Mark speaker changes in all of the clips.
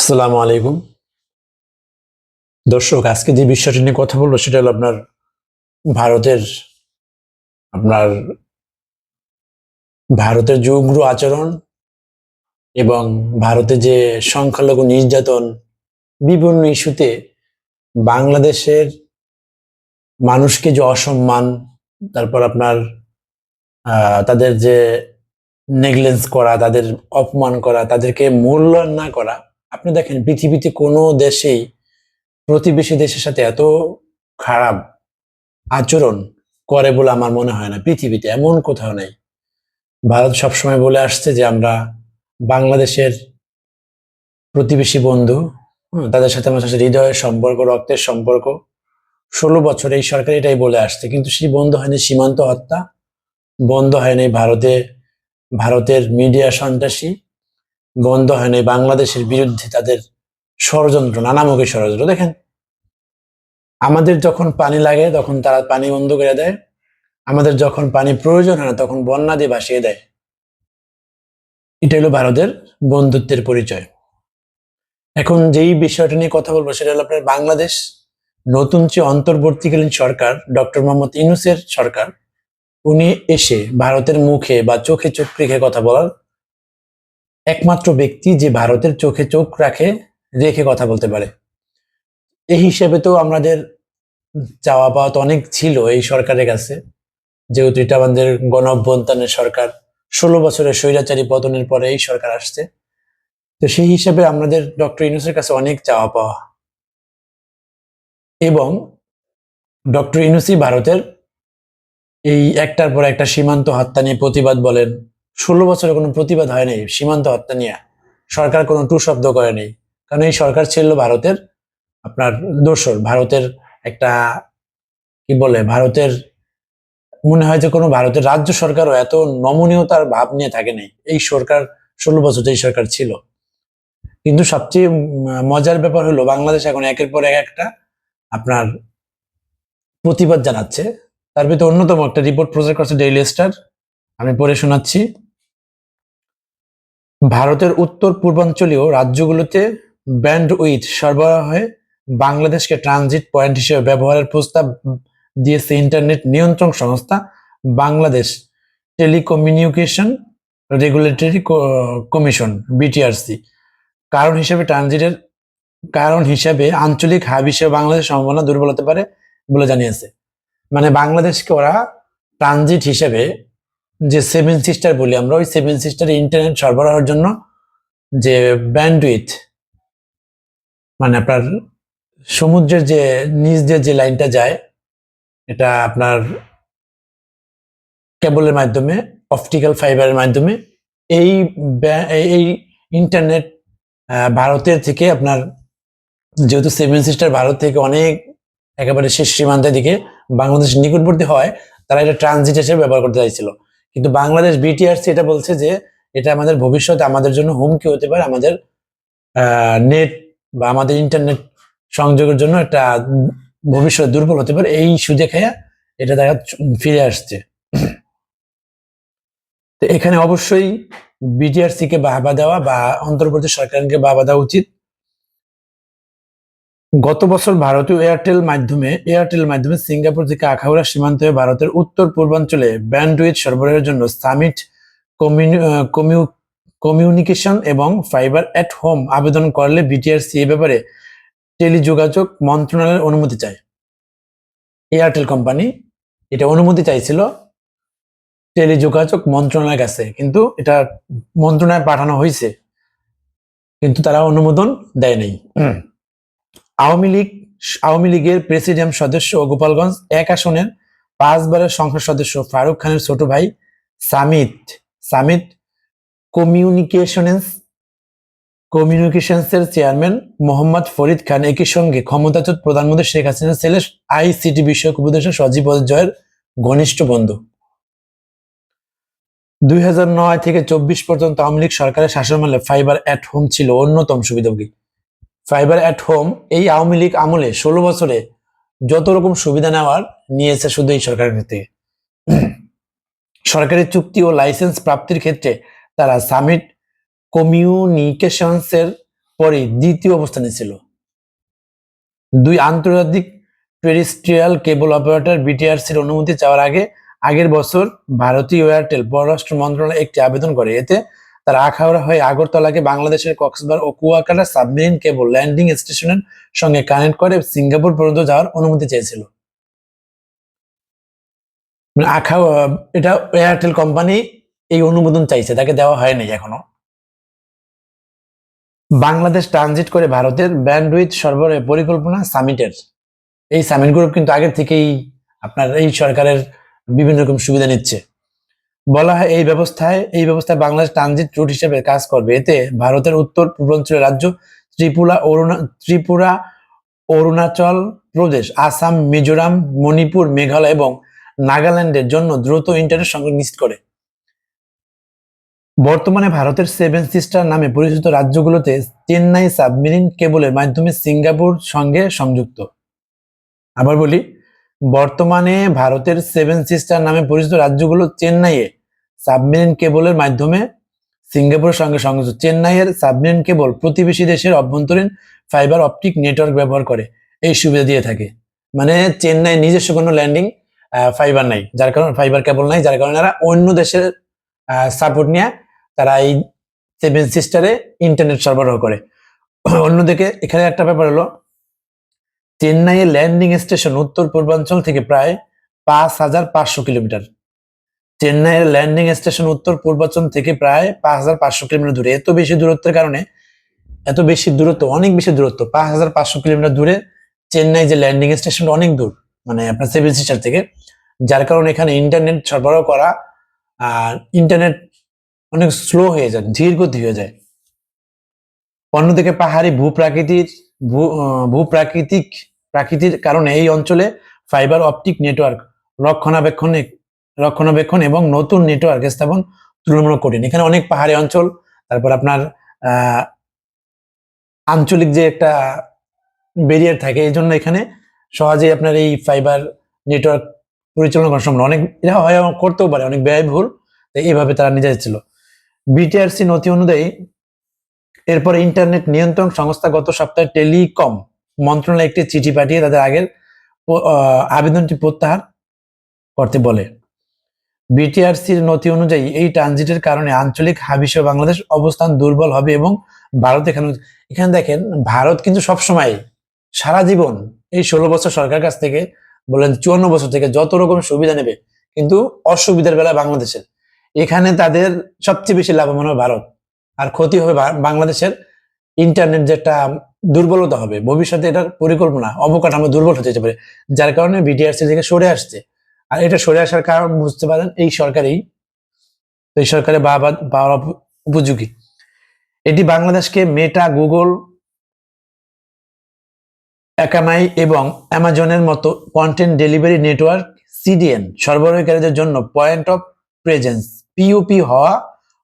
Speaker 1: আসসালামু আলাইকুম। দর্শক, আজকে যে বিষয়টি নিয়ে কথা বলব সেটা হলো আপনার ভারতের আপনার ভারতের যে উগ্র আচরণ এবং ভারতে যে সংখ্যালঘু নির্যাতন বিভিন্ন ইস্যুতে বাংলাদেশের মানুষকে যে অসম্মান, তারপর আপনার তাদের যে নেগলেন্স করা, তাদের অপমান করা, তাদেরকে মূল্যায়ন না করা আপনি দেখেন, পৃথিবীতে কোনো দেশেই প্রতিবেশী দেশের সাথে এত খারাপ আচরণ করে বলে আমার মনে হয় না। পৃথিবীতে এমন কোথাও নেই। ভারত সবসময় বলে আসছে যে, আমরা বাংলাদেশের প্রতিবেশী বন্ধু। তাদের সাথে আমার সাথে হৃদয়ের সম্পর্ক, রক্তের সম্পর্ক। ষোলো বছর এই সরকার এটাই বলে আসছে। কিন্তু সেই বন্ধ হয়নি, সীমান্ত হত্যা বন্ধ হয়নি ভারতে। ভারতের মিডিয়া সন্ত্রাসী বন্ধ হয় নাই, বাংলাদেশের বিরুদ্ধে তাদের ষড়যন্ত্র, নানামুখী ষড়যন্ত্র। দেখেন, আমাদের যখন পানি লাগে, তখন তারা পানি বন্ধ করে দেয়। আমাদের যখন পানি প্রয়োজন হয় না, তখন বন্যা দিয়ে ভাসিয়ে দেয়। এটা হলো ভারতের বন্ধুত্বের পরিচয়। এখন যেই বিষয়টা নিয়ে কথা বলব, সেটা হলো আপনার বাংলাদেশ নতুন যে অন্তর্বর্তীকালীন সরকার, ডক্টর মোহাম্মদ ইনুসের সরকার, উনি এসে ভারতের মুখে বা চোখে চোখ রেখে কথা বলার একমাত্র ব্যক্তি যে ভারতের চোখে চোখ রাখে, রেখে কথা বলতে পারে। এই হিসেবে তো আমাদের চাওয়া পাওয়া তো অনেক ছিল এই সরকারের কাছে। যেহেতু এটা আমাদের গণ সরকার, ষোলো বছরের স্বৈরাচারী পতনের পরে এই সরকার আসছে। তো সেই হিসেবে আমাদের ডক্টর ইউনুসের কাছে অনেক চাওয়া পাওয়া। এবং ডক্টর ইউনুসই ভারতের এই একটার পর একটা সীমান্ত হত্যা নিয়ে প্রতিবাদ বলেন ষোলো বছরে কোনো প্রতিবাদ হয়নি সীমান্ত হত্যা নিয়ে। সরকার কোনো টু শব্দ করেনি। কারণ এই সরকার ছিল ভারতের আপনার দোসর, ভারতের একটা, কি বলে, ভারতের মনে হয় যে কোনো ভারতের রাজ্য সরকারও এত নমনীয়তার ভাব নিয়ে থাকে থাকেনি। এই সরকার, ষোলো বছর এই সরকার ছিল। কিন্তু সবচেয়ে মজার ব্যাপার হলো বাংলাদেশ এখন একের পর এক একটা আপনার প্রতিবাদ জানাচ্ছে। তার ভিতরে অন্যতম একটা রিপোর্ট প্রচার করছে ডেইলি স্টার। আমি পড়ে শোনাচ্ছি। ভারতের উত্তর পূর্বাঞ্চলীয় রাজ্যগুলোতে ব্যান্ড উইথ সরবরাহে বাংলাদেশকে ট্রানজিট পয়েন্ট হিসেবে ব্যবহারের প্রস্তাব দিয়েছে ইন্টারনেট নিয়ন্ত্রণ সংস্থা Bangladesh telecommunication regulatory commission, BTRC. কারণ হিসেবে ট্রানজিটের, কারণ হিসেবে আঞ্চলিক হাব হিসেবে বাংলাদেশের সম্ভাবনা দুর্বল হতে পারে বলে জানিয়েছে। মানে বাংলাদেশকে ওরা ট্রানজিট হিসেবে যে সেভেন সিস্টার বলি আমরা, ওই সেভেন সিস্টার ইন্টারনেট সরবরাহের জন্য যে ব্যান্ডউইথ মানে আপনার সমুদ্রের যে, নিচ দিয়ে যে লাইনটা যায়, এটা আপনার কেবলের মাধ্যমে অপটিক্যাল ফাইবারের মাধ্যমে, এই এই ইন্টারনেট ভারতের থেকে আপনার যেহেতু সেভেন সিস্টার ভারত থেকে অনেক একেবারে শেষ সীমান্তের দিকে বাংলাদেশ নিকটবর্তী হয়, তারা এটা ট্রানজিট হিসেবে ব্যবহার করতে চাইছিল। কিন্তু বাংলাদেশ বিটিআরসি এটা বলছে যে এটা আমাদের ভবিষ্যতে আমাদের জন্য হুমকি হতে পারে আমাদের নেট বা আমাদের ইন্টারনেট সংযোগের জন্য একটা ভবিষ্যৎ দুর্বল হতে পারে। এই সুদে খেয়া এটা দেখা ফিরে আসছে। তো এখানে অবশ্যই বিটিআরসি কে বাহবা দেওয়া বা অন্তর্বর্তী সরকারকে বাহবা দেওয়া উচিত। গত বছর ভারতীয় এয়ারটেল মাধ্যমে এয়ারটেল মাধ্যমে সিঙ্গাপুর থেকে আখাউড়া সীমান্ত ভারতের উত্তর পূর্বাঞ্চলে ব্যান্ডউইথ সরবরাহের জন্য সামিট কমিউনিকেশন এবং ফাইবার এট হোম আবেদন করলে বিটিআরসি এ ব্যাপারে টেলিযোগাযোগ মন্ত্রণালয়ের অনুমতি চায়। এয়ারটেল কোম্পানি এটা অনুমতি চাইছিল টেলিযোগাযোগ মন্ত্রণালয়ের কাছে, কিন্তু এটা মন্ত্রণালয়ে পাঠানো হয়েছে, কিন্তু তারা অনুমোদন দেয় নাই। আওয়ামী লীগ, আওয়ামী লীগের প্রেসিডিয়াম সদস্য ও গোপালগঞ্জ, এক আসনের পাঁচবারের সংসদ সদস্য ফারুক খানের ছোট ভাই সামিত। সামিত কমিউনিকেশনস, কমিউনিকেশনসের চেয়ারম্যান মোহাম্মদ ফরিদ খান একই সঙ্গে ক্ষমতাচ্যুত প্রধানমন্ত্রী শেখ হাসিনার ছেলে আইসিটি বিষয়ক উপদেষ্টা সজীব জয়ের ঘনিষ্ঠ বন্ধু। দুই হাজার নয় থেকে চব্বিশ পর্যন্ত আওয়ামী লীগ সরকারের শাসনামলে ফাইবার অ্যাট হোম ছিল অন্যতম সুবিধাভোগী। ফাইবার অ্যাট হোম এই আওয়ামী লীগ আমলে ষোলো বছরে যত রকম সুবিধা নেওয়ার নিয়েছে শুধু এই সরকারের থেকে সরকারি চুক্তি ও লাইসেন্স প্রাপ্তির ক্ষেত্রে তারা সামিট কমিউনিকেশনস এর পরে দ্বিতীয় অবস্থানে ছিল। দুই আন্তর্জাতিক টেরিস্ট্রিয়াল কেবল অপারেটর বিটিআরসির অনুমতি চাওয়ার আগে আগের বছর ভারতীয় এয়ারটেল পররাষ্ট্র মন্ত্রণালয় একটি আবেদন করে। এতে তার আখাউড়া হয়ে আগরতলাকে বাংলাদেশের কক্সবাজার ও Kuakata submarine cable landing station সঙ্গে কানেক্ট করে সিঙ্গাপুর পর্যন্ত যাওয়ার অনুমতি চেয়েছিল। মানে আখাউ এটা এয়ারটেল কোম্পানি এই অনুমোদন চাইছে, তাকে দেওয়া হয়নি এখনও। বাংলাদেশ ট্রানজিট করে ভারতের ব্যান্ডউইথ সরবরাহের পরিকল্পনা সামিটের। এই সামিট গ্রুপ কিন্তু আগের থেকেই আপনার এই সরকারের বিভিন্ন রকম সুবিধা নিচ্ছে। বলা হয় এই ব্যবস্থায় এই ব্যবস্থায় বাংলাদেশ ট্রানজিট রুট হিসেবে কাজ করবে। এতে ভারতের উত্তর পূর্বাঞ্চলের রাজ্য ত্রিপুরা, অরুণা, ত্রিপুরা, অরুণাচল প্রদেশ, আসাম, মিজোরাম, মণিপুর, মেঘালয় এবং নাগাল্যান্ডের জন্য দ্রুত ইন্টারনেট সংযোগ নিশ্চিত করে। বর্তমানে ভারতের সেভেন সিস্টার নামে পরিচিত রাজ্যগুলোতে চেন্নাই সাবমেরিন কেবলের মাধ্যমে সিঙ্গাপুর সঙ্গে সংযুক্ত। আবার বলি, বর্তমানে ভারতের সেভেন সিস্টার নামে পরিচিত রাজ্যগুলো চেন্নাইয়ে। সাবমেরিন কেবলের মাধ্যমে সিঙ্গাপুরের সঙ্গে সংযুক্ত। চেন্নাইয়ের সাবমেরিন কেবল প্রতিবেশী দেশের অভ্যন্তরীণ ফাইবার অপটিক নেটওয়ার্ক ব্যবহার করে। এই সুবিধা দিয়ে থাকে। মানে চেন্নাই নিজস্ব কোনো ল্যান্ডিং ফাইবার নাই। যার কারণে ফাইবার কেবল নাই, যার কারণে এরা অন্য দেশের সাপোর্ট নিয়ে তারা এই সেভেন সিস্টারে ইন্টারনেট সরবরাহ করে। অন্যদিকে এখানে একটা ব্যাপার হলো, চেন্নাইয়ের ল্যান্ডিং স্টেশন উত্তর পূর্বাঞ্চল থেকে প্রায় পাঁচ হাজার পাঁচশো কিলোমিটার। চেন্নাইয়ের ল্যান্ডিং স্টেশন উত্তর পূর্বাঞ্চল থেকে প্রায় পাঁচ হাজার পাঁচশো কিলোমিটার দূরে। এত বেশি দূরত্বের কারণে, এত বেশি দূরত্ব, অনেক বেশি দূরত্ব, পাঁচ হাজার পাঁচশো কিলোমিটার দূরে চেন্নাই যে ল্যান্ডিং স্টেশন অনেক দূর মানে আপনার সিভিল সিস্টার থেকে। যার কারণে এখানে ইন্টারনেট সরবরাহ করা আর ইন্টারনেট অনেক স্লো হয়ে যায়, ধীর গতি হয়ে যায়। অন্যদিকে পাহাড়ি ভূপ্রাকৃতির, ভূ ভূপ্রাকৃতিক, প্রাকৃতির কারণে এই অঞ্চলে ফাইবার অপটিক নেটওয়ার্ক রক্ষণাবেক্ষণে রক্ষণাবেক্ষণ এবং নতুন নেটওয়ার্ক স্থাপন তুলনামূলক কঠিন। এখানে অনেক পাহাড়ি অঞ্চল, তারপর আপনার আঞ্চলিক যে একটা ব্যারিয়ার থাকে, এই জন্য এখানে সহজেই আপনার এই ফাইবার নেটওয়ার্ক পরিচালনা করা সম্ভব অনেক এটা হয় করতেও পারে, অনেক ব্যয়বহুল এইভাবে তারা নিয়ে যাচ্ছিল বিটিআরসি নথি অনুযায়ী, এরপর ইন্টারনেট নিয়ন্ত্রণ সংস্থা গত সপ্তাহে টেলিকম মন্ত্রণালয়ে একটি চিঠি পাঠিয়ে তাদের আগের আবেদনটি প্রত্যাহার করতে বলে। বিটিআরসির নথি অনুযায়ী এই ট্রানজিটের কারণে আঞ্চলিক হাবিস বাংলাদেশ অবস্থান দুর্বল হবে এবং ভারত এখানে এখানে দেখেন, ভারত কিন্তু সবসময় সারা জীবন এই ষোলো বছর সরকার কাছ থেকে বলেন চুয়ান্ন বছর থেকে যত রকম সুবিধা নেবে, কিন্তু অসুবিধার বেলা বাংলাদেশের। এখানে তাদের সবচেয়ে বেশি লাভবান হবে ভারত। আর ক্ষতি হবে বাংলাদেশের ইন্টারনেট যেটা দুর্বলতা হবে। ভবিষ্যতে এটার পরিকল্পনা, অবকাঠামো দুর্বল হতে যেতে পারে। যার কারণে বিটিআরসি থেকে সরে আসছে। আর এটা সরে আসার কারণ বুঝতে পারেন এই সরকারই, এই সরকারের বাবা উপ- উপযোগী। এটি বাংলাদেশকে মেটা গুগল একামাই এবং অ্যামাজনের মতো কন্টেন্ট ডেলিভারি নেটওয়ার্ক সিডিএন সরবরাহকারীদের জন্য পয়েন্ট অফ প্রেজেন্স পিওপি হওয়া,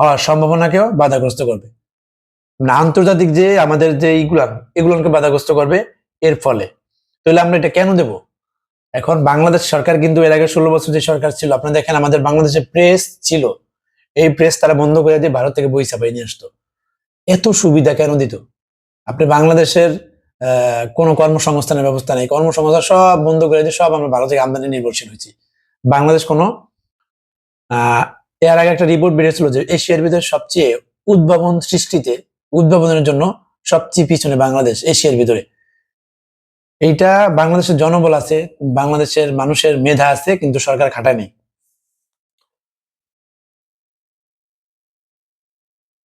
Speaker 1: হওয়ার সম্ভাবনাকেও বাধাগ্রস্ত করবে। মানে আন্তর্জাতিক যে আমাদের যে এইগুলান এগুলোকে বাধাগ্রস্ত করবে এর ফলে। তাহলে আমরা এটা কেন দেব? এখন বাংলাদেশ সরকার কিন্তু এর আগে ষোলো বছর যে সরকার ছিল, আপনারা দেখেন আমাদের বাংলাদেশে প্রেস ছিল। এই প্রেস তারা বন্ধ করে দিয়ে ভারত থেকে বই ছাপাই নিয়ে আসতো। এত সুবিধা কেন দিত? আপনি বাংলাদেশের কোনো কর্মসংস্থানের ব্যবস্থা নেই। কর্মসংস্থান সব বন্ধ করে দিয়ে সব আমরা ভারত থেকে আমদানি নির্ভরশীল হয়েছি। বাংলাদেশ কোনো এর আগে একটা রিপোর্ট বেরিয়েছিল যে এশিয়ার ভিতরে সবচেয়ে উদ্ভাবন সৃষ্টিতে, উদ্ভাবনের জন্য সবচেয়ে পিছনে বাংলাদেশ, এশিয়ার ভিতরে। এইটা বাংলাদেশের জনবল আছে, বাংলাদেশের মানুষের মেধা আছে, কিন্তু সরকার খাটায়নি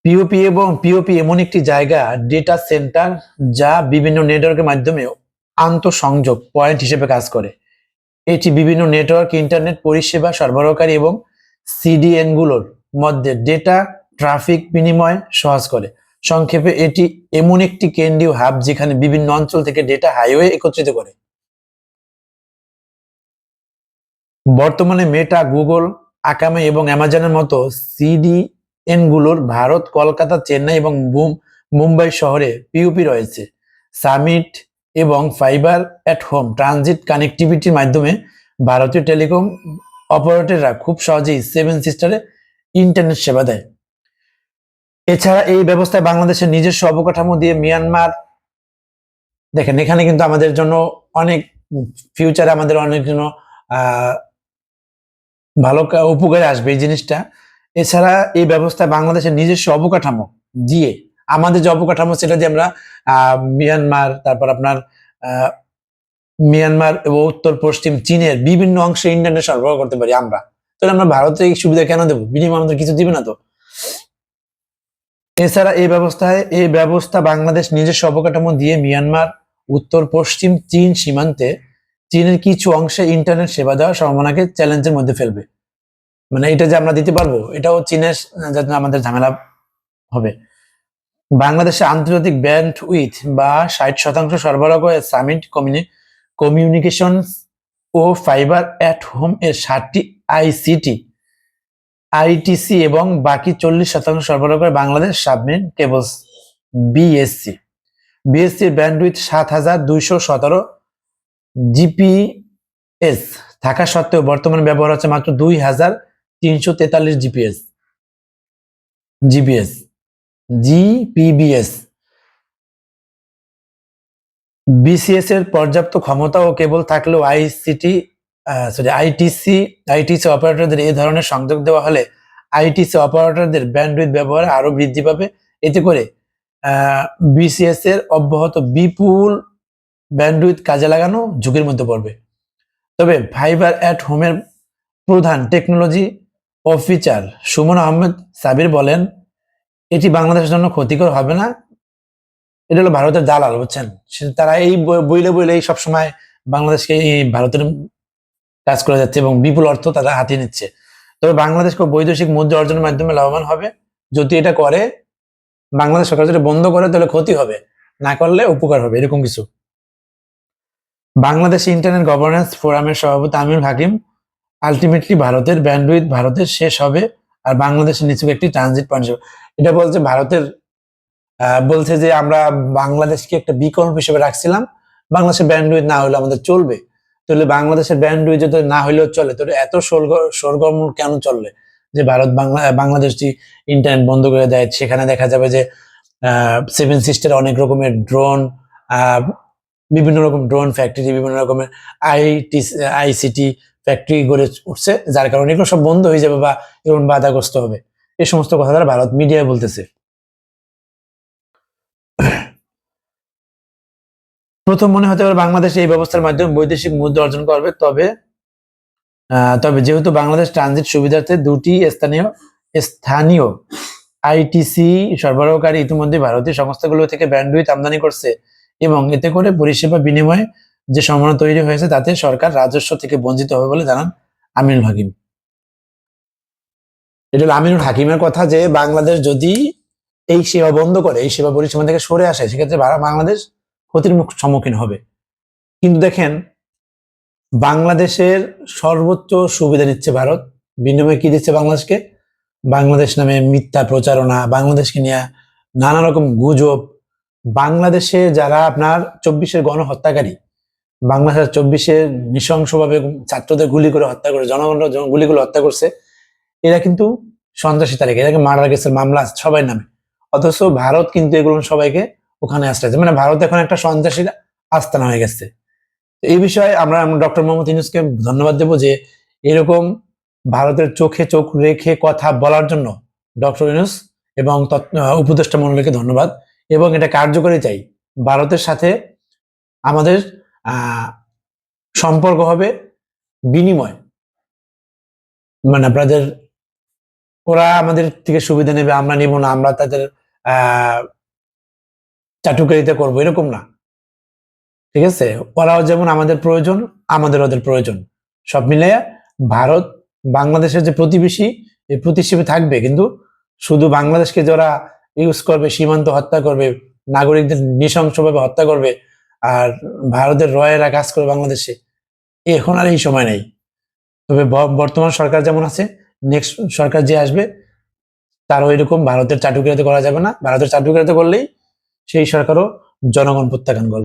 Speaker 1: পিওপি এবং পিওপি এমন একটি জায়গা ডেটা সেন্টার যা বিভিন্ন নেটওয়ার্কের মাধ্যমে আন্তঃসংযোগ পয়েন্ট হিসেবে কাজ করে। এটি বিভিন্ন নেটওয়ার্ক ইন্টারনেট পরিষেবা সরবরাহকারী এবং সিডিএনগুলোর মধ্যে ডেটা ট্রাফিক বিনিময় সহজ করে। সংক্ষেপে এটি এমন একটি কেন্দ্রীয় হাব যেখানে বিভিন্ন অঞ্চল থেকে ডেটা হাইওয়ে একত্রিত করে। বর্তমানে মেটা গুগল আকামে এবং অ্যামাজনের মতো সিডিএনগুলোর ভারত, কলকাতা, চেন্নাই এবং মুম্বাই শহরে পিউপি রয়েছে। সামিট এবং ফাইবার অ্যাট হোম ট্রানজিট কানেক্টিভিটির মাধ্যমে ভারতীয় টেলিকম অপারেটররা খুব সহজেই সেভেন সিস্টারে ইন্টারনেট সেবা দেয়। এছাড়া এই ব্যবস্থায় বাংলাদেশের নিজস্ব অবকাঠামো দিয়ে মিয়ানমার, দেখেন, এখানে কিন্তু আমাদের জন্য অনেক ফিউচারে আমাদের অনেক জন্য ভালো উপকারে আসবে এই জিনিসটা। এছাড়া এই ব্যবস্থায় বাংলাদেশের নিজস্ব অবকাঠামো দিয়ে, আমাদের যে অবকাঠামো সেটা দিয়ে আমরা মিয়ানমার, তারপর আপনার মিয়ানমার এবং উত্তর পশ্চিম চীনের বিভিন্ন অংশে ইন্টারনেট সরবরাহ করতে পারি আমরা। তাহলে আমরা ভারতে এই সুবিধা কেন দেবো? বিনিময় আমাদের কিছু দিবে না তো। এছাড়া এই ব্যবস্থায়, এই ব্যবস্থা বাংলাদেশ নিজস্ব অবকাঠামো দিয়ে মিয়ানমার, উত্তর, পশ্চিম চীন সীমান্তে চীনের কিছু অংশে ইন্টারনেট সেবা দেওয়ার সম্ভাবনাকে চ্যালেঞ্জের মধ্যে ফেলবে। মানে এটা যে আমরা দিতে পারব, এটাও চীনের যাতে আমাদের ঝামেলা হবে। বাংলাদেশে আন্তর্জাতিক ব্যান্ড উইথ বা ষাট শতাংশ সরবরাহ করে সামিট কমিউনি কমিউনিকেশন ও ফাইবার অ্যাট হোম এর ষাটটি আইসিটি আইটিসি এবং বাকি চল্লিশ শতাংশ সরবরাহ করে বাংলাদেশ সাবমেরিন কেবলস, বিএসসি। বিএসসির ব্যান্ডউইথ সাত হাজার দুইশো সতেরো জিপিএস। থাকা সত্ত্বেও বর্তমানে ব্যবহার হচ্ছে মাত্র দুই হাজার তিনশো তেতাল্লিশ জিপিএস। জিপিএস। জিপিবিএস। বিসিএস এর পর্যাপ্ত ক্ষমতা ও কেবল থাকলেও আইসিটি সরি আইটিসি আইটিসি অপারেটরদের এই ধরনের সংযোগ দেওয়া হলে আইটিসি অপারেটরদের ব্যান্ডউইথ ব্যবহার আরও বৃদ্ধি পাবে। এতে করে বিসিএস এর অব্যাহত বিপুল ব্যান্ডউইথ কাজে লাগানো ঝুঁকির মধ্যে পড়বে। তবে ফাইবার অ্যাট হোমের প্রধান টেকনোলজি অফিসার সুমন আহমেদ সাবির বলেন, এটি বাংলাদেশের জন্য ক্ষতিকর হবে না। এটা হলো ভারতের দালাল, বুঝছেন? তারা এই বই- বইলে বইলে সবসময় বাংলাদেশকে ভারতের কাজ করে যাচ্ছে এবং বিপুল অর্থ তারা হাতিয়ে নিচ্ছে। তবে বাংলাদেশকে বৈদেশিক মুদ্রা অর্জনের মাধ্যমে লাভবান হবে। যদি এটা করে, বাংলাদেশ সরকার যদি বন্ধ করে, তাহলে ক্ষতি হবে। না করলে উপকার হবে, এরকম কিছু। বাংলাদেশ ইন্টারনেট গভর্নেন্স ফোরামের সভাপতি আমির হাকিম, আলটিমেটলি ভারতের ব্যান্ডউইথ ভারতের শেষ হবে আর বাংলাদেশের নিচুক একটি ট্রানজিট পয়েন্ট এটা বলছে ভারতের বলছে যে আমরা বাংলাদেশকে একটা বিকল্প হিসেবে রাখছিলাম। বাংলাদেশের ব্যান্ডউইথ না হলে আমাদের চলবে। তাহলে বাংলাদেশের ব্যান্ডউইথ যদি না হইলেও চলে। তাহলে এত সরগ- সরগরম কেন চলবে? যে ভারত বাংলা বাংলাদেশ যে ইন্টারনেট বন্ধ করে দেয়, সেখানে দেখা যাবে যে সেভেন সিস্টার অনেক রকমের ড্রোন বিভিন্ন রকম ড্রোন ফ্যাক্টরি বিভিন্ন রকমের আইটি আইসিটি ফ্যাক্টরি গড়ে উঠছে, যার কারণে এগুলো সব বন্ধ হয়ে যাবে বা এরকম বাধাগ্রস্ত হবে। এই সমস্ত কথা তারা ভারত মিডিয়ায় বলতেছে। প্রথম মনে হতে পারে বাংলাদেশ এই ব্যবস্থার মাধ্যমে বৈদেশিক মুদ্রা অর্জন করবে, তবে তবে যেহেতু বাংলাদেশ ট্রানজিট সুবিধার্থে দুটি স্থানীয় স্থানীয় আইটিসি সরবরাহকারী ইতিমধ্যে ভারতীয় সংস্থাগুলো থেকে ব্যান্ডউইথ আমদানি করছে এবং এতে করে পরিষেবা বিনিময়ে যে সম্ভাবনা তৈরি হয়েছে তাতে সরকার রাজস্ব থেকে বঞ্চিত হবে বলে জানান আমিনুল হাকিম। এটা হলো আমিনুল হাকিমের কথা যে বাংলাদেশ যদি এই সেবা বন্ধ করে, এই সেবা পরিষেবা থেকে সরে আসে, সেক্ষেত্রে বাংলাদেশ ক্ষতির মুখ সম্মুখীন হবে। কিন্তু দেখেন, বাংলাদেশের সর্বোচ্চ সুবিধা নিচ্ছে ভারত। বিনিময়ে কি দিচ্ছে বাংলাদেশকে? বাংলাদেশ নামে মিথ্যা প্রচারণা, বাংলাদেশকে নিয়ে নানা রকম গুজব। বাংলাদেশে যারা আপনার চব্বিশের গণহত্যাকারী, বাংলাদেশের চব্বিশের নৃশংসভাবে ছাত্রদের গুলি করে হত্যা করে জনগণ গুলি করে হত্যা করছে, এরা কিন্তু সন্ত্রাসী তালিকা এটাকে মার্ডার কেসের মামলা সবাই নামে। অথচ ভারত কিন্তু এগুলো সবাইকে ওখানে আসতেছে মানে ভারত এখন একটা সন্ত্রাসীর আস্তানা হয়ে গেছে। এই বিষয়ে আমরা ডক্টর মোহাম্মদ ইউনুসকে ধন্যবাদ দেবো যে এরকম ভারতের চোখে চোখ রেখে কথা বলার জন্য ডক্টর ইউনুস এবং উপদেষ্টা মন্ডলীকে ধন্যবাদ। এবং এটা কার্যকরী চাই। ভারতের সাথে আমাদের সম্পর্ক হবে বিনিময়। মানে আপনাদের, ওরা আমাদের থেকে সুবিধা নেবে, আমরা নেব না, আমরা তাদের চাটুকারিতা করব, এরকম না। ঠিক আছে? ওরাও যেমন আমাদের প্রয়োজন, আমাদের ওদের প্রয়োজন। সব মিলে ভারত, বাংলাদেশের যে প্রতিবেশী এই প্রতিবেশী থাকবে, কিন্তু শুধু বাংলাদেশকে যারা ইউজ করবে, সীমান্ত হত্যা করবে, নাগরিকদের নৃশংসভাবে হত্যা করবে, আর ভারতের রয়েরা কাজ করবে বাংলাদেশে এখন আর এই সময় নেই। তবে বর্তমান সরকার যেমন আছে নেক্সট সরকার যে আসবে তার ওই রকম ভারতের চাটুকারিতা করা যাবে না। ভারতের চাটুকারিতা করলেই সেই সরকারও জনগণ প্রত্যাখ্যান করবে।